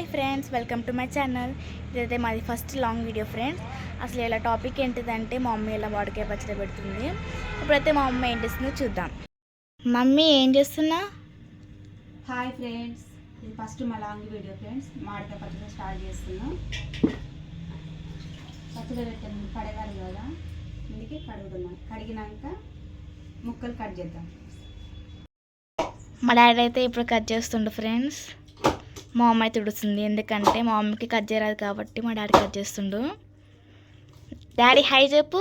Hi friends welcome to my channel. ఇదైతే మాది first long video friends. అసలు ఇలా టాపిక్ ఏంటిదంటే మా మమ్మీ ఇలా వాడికాయ పచ్చడి పెడుతుంది. ఇప్పుడైతే మా మమ్మీ ఏం చేస్తుందో చూద్దాం. మమ్మీ ఏం చేస్తున్నా? హాయ్ ఫ్రెండ్స్ ఇది ఫస్ట్ మా లాంగ్ వీడియో ఫ్రెండ్స్. మామిడికాయ పచ్చడి స్టార్ట్ చేస్తున్నాం. పచ్చడి పెట్టాను కడగాలి కదా. అందుకే కడుగుతున్నాం. కడిగినాక ముక్కలు కట్ చేద్దాం. మా డాడీ అయితే ఇప్పుడు కట్ చేస్తుండు ఫ్రెండ్స్. మా అమ్మ అయితే ఉడుతుంది ఎందుకంటే మా మమ్మీకి కట్ చేయరాదు కాబట్టి మా డాడీ కట్ చేస్తుండు. డాడీ హాయ్ చెప్పు.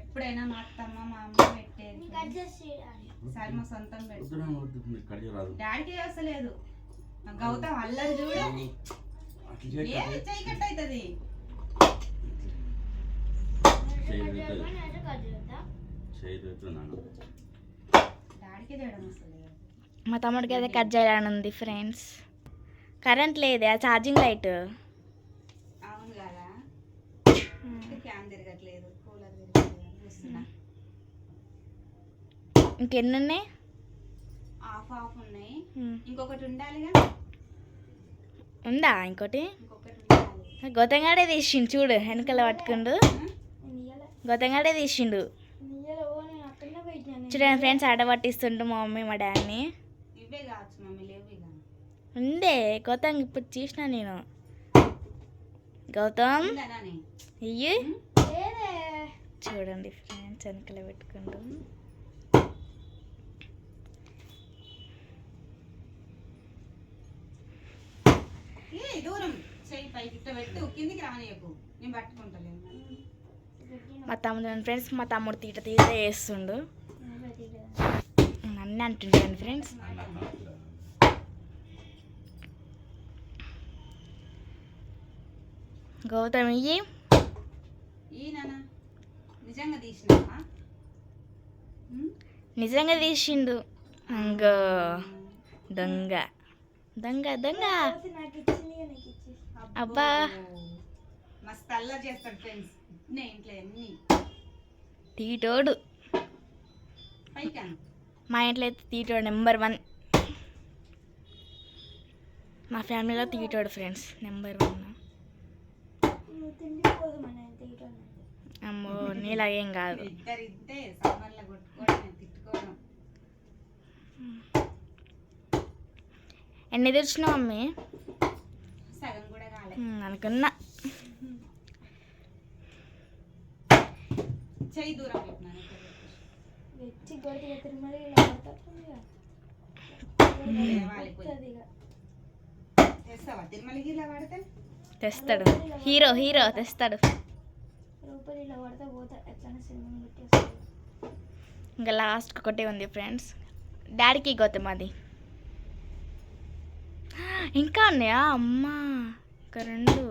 ఎప్పుడైనా మా అత్తమ్మ మా అమ్మ పెట్టేది. సరే మా సొంతం పెట్టి. డాడీకి వస్తలేదు గౌతమ్ అల్లరి చూడు. ఏ అవుతుంది చేస్తున్నాను డాడీకి చేయడం వస్తలేదు మా తమ్ముడికి అయితే కట్ చేయాలని ఉంది ఫ్రెండ్స్. కరెంట్ లేదే ఛార్జింగ్ లైట్. అవును కదా. ఫ్యాన్ తిరగట్లేదు కూలర్ తిరగట్లేదు చూస్తున్నా ఇంకెన్ని ఉన్నాయి ఆఫ్ ఆఫ్ ఉన్నాయి. ఇంకొకటి ఉండాలిగా? ఉందా ఇంకోటి? గౌతంగాడే తీసిండు చూడు వెనకాల పట్టుకుండు. గౌతంగాడే తీసిండు. చూడండి ఫ్రెండ్స్ ఆడ పట్టిస్తుండు మా మమ్మీ మా డాడీని ఉందే గౌతమ్ ఇప్పుడు చూసిన నేను. గౌతమ్ ఇయ్యి. చూడండి ఫ్రెండ్స్ వెనకాల పెట్టుకుండు ఏ దూరం. చెయ్యి పైకి పెట్టు. కిందికి రానియకు. నేను పట్టుకుంటలేను. మా తమ్ముడు ఫ్రెండ్స్ మా తమ్ముడు తీట తీట వేస్తుండు అన్నీ అంటుంటాను ఫ్రెండ్స్ గౌతమ్ ఇయ్యి? నిజంగా తీసిండు. అంగో. దొంగ. దొంగ దొంగ. అబ్బా. మస్తు అల్లరి చేస్తాడు ఫ్రెండ్స్ ఇన్నే ఇంట్లో అన్ని తీటోడు. మా ఇంట్లో అయితే తీటోడు నెంబర్ వన్. మా ఫ్యామిలీలో తీటోడు ఫ్రెండ్స్ నెంబర్ వన్. అమ్మో నీలాగేం కాదు. ఎన్ని తెచ్చినావు మమ్మీ అనుకున్నా. చెయ్యి దూరం పెట్టినాను. తెస్తావా? తిరుమలకి ఇలా తెస్తాడు. హీరో హీరో తెస్తాడు. ఇంకా లాస్ట్ ఒకటే ఉంది ఫ్రెండ్స్ డాడీకి గౌతమ్ అది ఇంకా ఉన్నాయా? అమ్మా ఇంకా రెండు.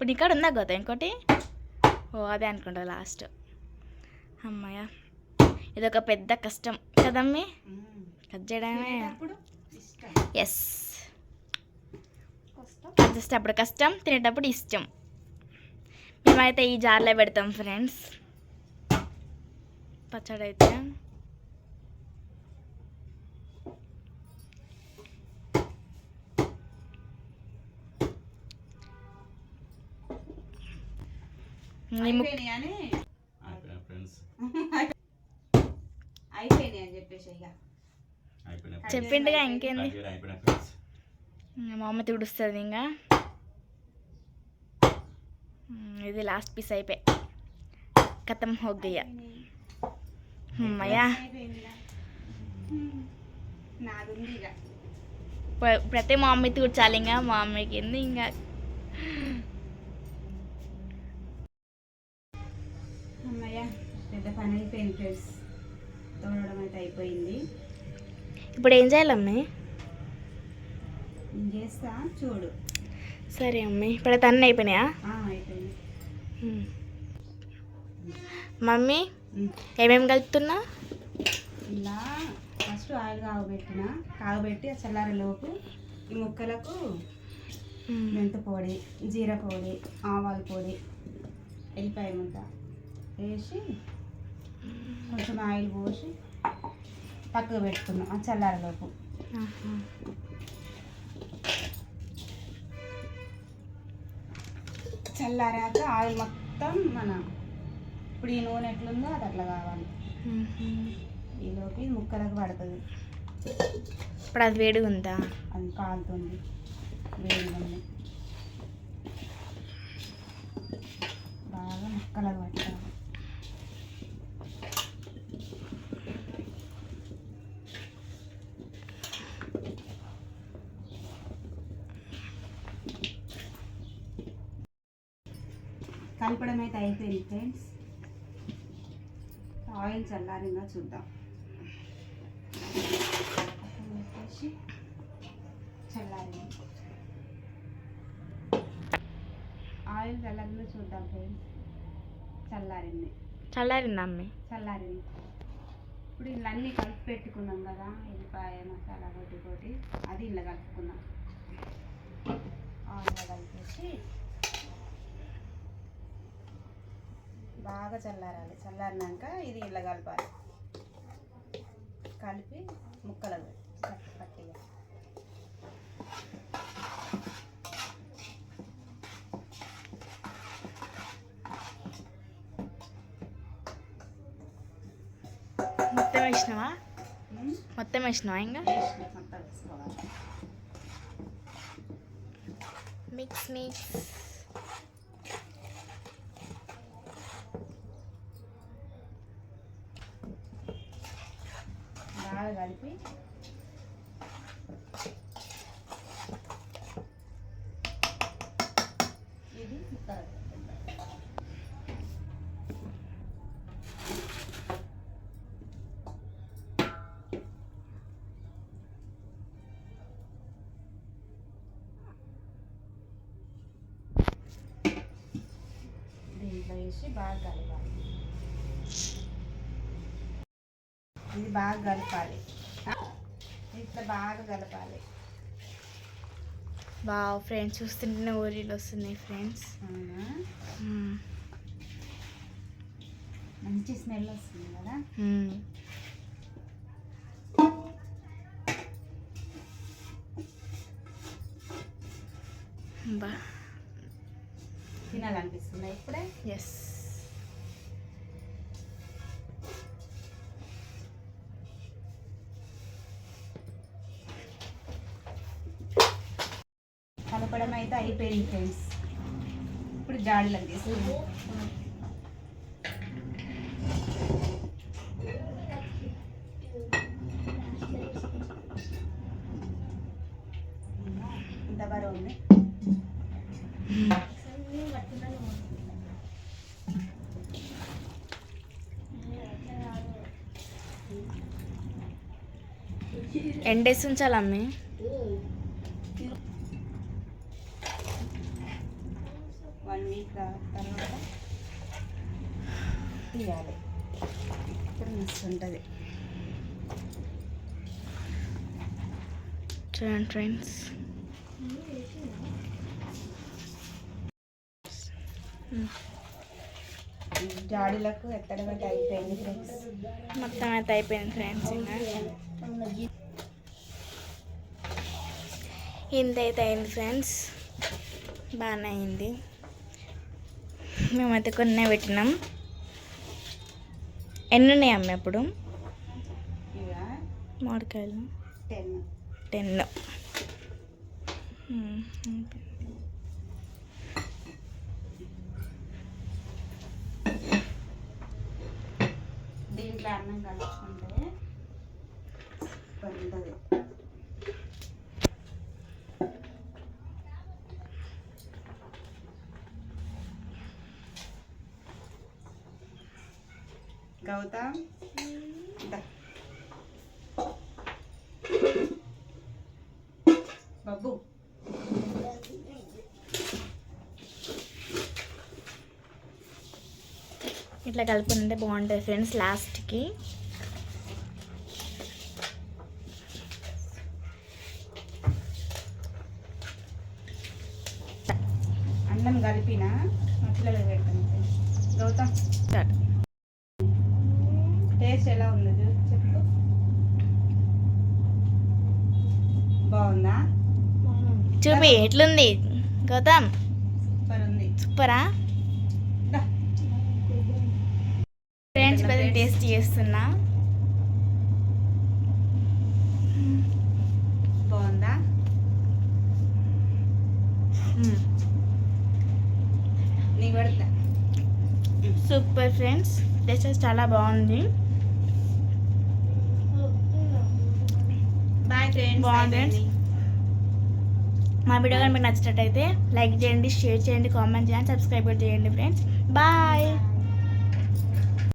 ఇప్పుడు నీకాడ ఉందా గౌతమ్ ఇంకోటి? ఓ అదే అనుకుంటా లాస్ట్ అమ్మాయ ఇది ఒక పెద్ద కష్టం కదమ్మీ. కట్ చేయడమే. ఎస్ కట్ చేసేటప్పుడు కష్టం తినేటప్పుడు ఇష్టం. మేమైతే ఈ జార్లో పెడతాం ఫ్రెండ్స్ పచ్చడి అయితే అయిపోయినాయి అని చెప్పేసి ఇక. చెప్పిండుగా ఇంకేంది? మా అమ్మ తుడుస్తుంది ఇంకా. ఇది లాస్ట్ పీస్ అయిపోయి. కథం హోగ్గయ్య. అమ్మయ్యా ప్రతి మా మమ్మీ తూడ్చాలి ఇంకా. మా మమ్మీకి ఏంది ఇంకా? పని అయిపోయింది ఫ్రెండ్స్ తోడడం అయితే అయిపోయింది. ఇప్పుడు ఏం చేయాలి అమ్మి నేను చేస్తా చూడు. సరే అమ్మి ఇప్పుడు అన్నీ అయిపోయినాయా? ఆ, అయిపోయింది. ఉమ్. మమ్మీ ఉమ్. ఏమేమి కలుపుతున్నా? ఇలా ఫస్ట్ ఆయిల్ కాగబెట్టిన కాగబెట్టి ఆ చల్లారేలోపు ఈ ముక్కలకు మెంతు పొడి జీర పొడి ఆవాల పొడి ఎల్లిపాయ ముద్ద వేసి కొంచెం ఆయిల్ పోసి పక్కకు పెట్టుకున్నాం ఆ చల్లారలోపు. చల్లారాక ఆయిల్ మొత్తం మన ఇప్పుడు ఈ నూనె ఎట్లుందో అది అట్లా కావాలి. మ్మ్. ఈలోకి ముక్కలకు పడుతుంది. ఇప్పుడు అది వేడిగా ఉందా? అది కాలుతుంది. వేడిగా ఉంది. బాగా ముక్కలకు పట్టాలి. కలపడం అయితే అయిపోయింది ఫ్రెండ్స్ ఆయిల్ చల్లారిందా చూద్దాం. చల్లారింది. ఆయిల్ చల్లారిందో చూద్దాం ఫ్రెండ్స్ చల్లారింది. చల్లారిందా అమ్మి? చల్లారింది. ఇప్పుడు ఇలా అన్నీ కలిపి పెట్టుకున్నాం కదా ఎల్లిపాయ మసాలా కొట్టి కొట్టి అది ఇలా కలుపుకున్నాం ఆయిల్ కలిపేసి బాగా చల్లారాలి. చల్లారినాక ఇది ఇలా కలపాలి. కలిపి ముక్కలు పట్టిగా. మొత్తం వేసినావా? మొత్తం వేసినావా ఇంకా? వేసిన మొత్తం వేసుకోవాలి. మిక్స్ మిక్స్ బాగా కలిపి ఇది ముక్కలు దీంట్లో వేసి బాగా కలపాలి ఇది బాగా కలపాలి. ఇట్లా బాగా కలపాలి. వావ్ ఫ్రెండ్స్ చూస్తుంటేనే ఊరిలో వస్తున్నాయి ఫ్రెండ్స్? మంచి స్మెల్ వస్తుంది కదా? బా. తినాలనిపిస్తుంది ఇప్పుడే? ఎస్ కలపడం అయితే అయిపోయింది ఫ్రెండ్స్. ఇప్పుడు జాడీలకు తీసుకుందాం. ఇంత బరువు ఉంది. ఎండేసి ఉంచాలి వీక్ తర్వాత తీయాలి. ఇప్పుడు మస్తు ఉంటుంది చూడండి ఫ్రెండ్స్. జాడీలకు ఎత్తడం అయితే అయిపోయింది ఫ్రెండ్స్. మొత్తం అయితే అయిపోయింది ఫ్రెండ్స్ ఇంత అయితే అయింది ఫ్రెండ్స్. బాగానే అయింది. మేమైతే కొన్ని పెట్టినాం. ఎన్ని ఉన్నాయి అమ్మ ఇప్పుడు? మామిడికాయలు. టెన్. దీంట్లో అన్నం కలుపుకుంటే ఉంటుంది గౌతమ్. దా. బబ్బు. ఇట్లా కలుపుకుంటే బాగుంటుంది ఫ్రెండ్స్ లాస్ట్కి. అన్నం కలిపిన మా పిల్లలకు పెడతాను. గౌతమ్. స్టార్ట్ టేస్ట్ ఎలా ఉంది చూ- చెప్పు బాగుందా? చూపి ఎట్లుంది? గౌతమ్? సూపర్? ఉంది సూపరా. ఫ్రెండ్స్ పెద్ద టేస్ట్ చేస్తున్నా. బాగుందా? నీకు పెడతా. సూపర్ ఫ్రెండ్స్ టేస్ట్ చాలా బాగుంది బాయ్ ఫ్రెండ్స్ బాగుంది. మా వీడియో కానీ మీకు నచ్చినట్టయితే లైక్ చేయండి షేర్ చేయండి కామెంట్ చేయండి సబ్స్క్రైబ్ చేయండి ఫ్రెండ్స్. బాయ్.